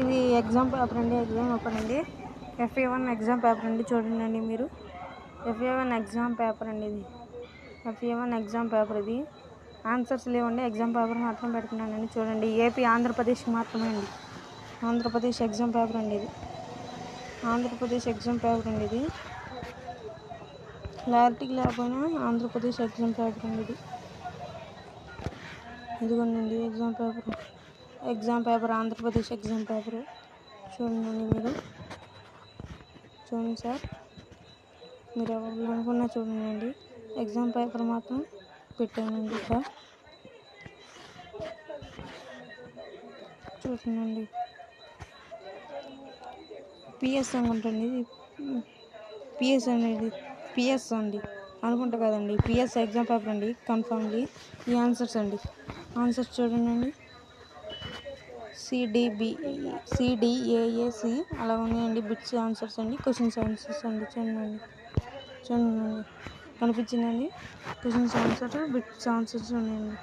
ఇది exam paper అండి exam paper అండి. ఎఫ్ఏ వన్ ఎగ్జామ్ పేపర్ అండి చూడండి మీరు. ఎఫ్ఏ వన్ ఎగ్జామ్ పేపర్ అండి ఇది. ఎఫ్ఏ వన్ ఎగ్జామ్ పేపర్ ఇది. ఆన్సర్స్ లేవండి ఎగ్జామ్ పేపర్ మాత్రం పెడుతున్నానండి చూడండి ఏపీ ఆంధ్రప్రదేశ్ మాత్రమే అండి. ఆంధ్రప్రదేశ్ ఎగ్జామ్ పేపర్ అండి ఇది. ఆంధ్రప్రదేశ్ ఎగ్జామ్ పేపర్ అండి ఇది. క్లారిటీకి లేకపోయినా ఆంధ్రప్రదేశ్ ఎగ్జామ్ పేపర్ అండి ఇది. ఇదిగోండి exam paper. Exam paper Andhra Pradesh exam paper. చూడండి మీరు. చూడండి సార్. మీరు ఎవరు అనుకున్నా చూడండి. ఎగ్జామ్ పేపర్ మాత్రం పెట్టానండి సార్. చూడండి. పిఎస్ అనుకుంటండి ఇది పిఎస్ అనేది పిఎస్ అండి. అనుకుంటా కదండి. పిఎస్ ఎగ్జామ్ పేపర్ అండి. కన్ఫామ్లీ ఈ ఆన్సర్స్ అండి. ఆన్సర్స్ చూడండి. C D B C D A A C అలా ఉన్నాయండి. బిట్స్ ఆన్సర్స్ అండి. క్వశ్చన్స్ ఆన్సర్స్ అండి. చూడండి. చూడండి. కనిపించిందండి. క్వశ్చన్స్ ఆన్సర్ బిట్స్ ఆన్సర్స్ ఉన్నాయండి.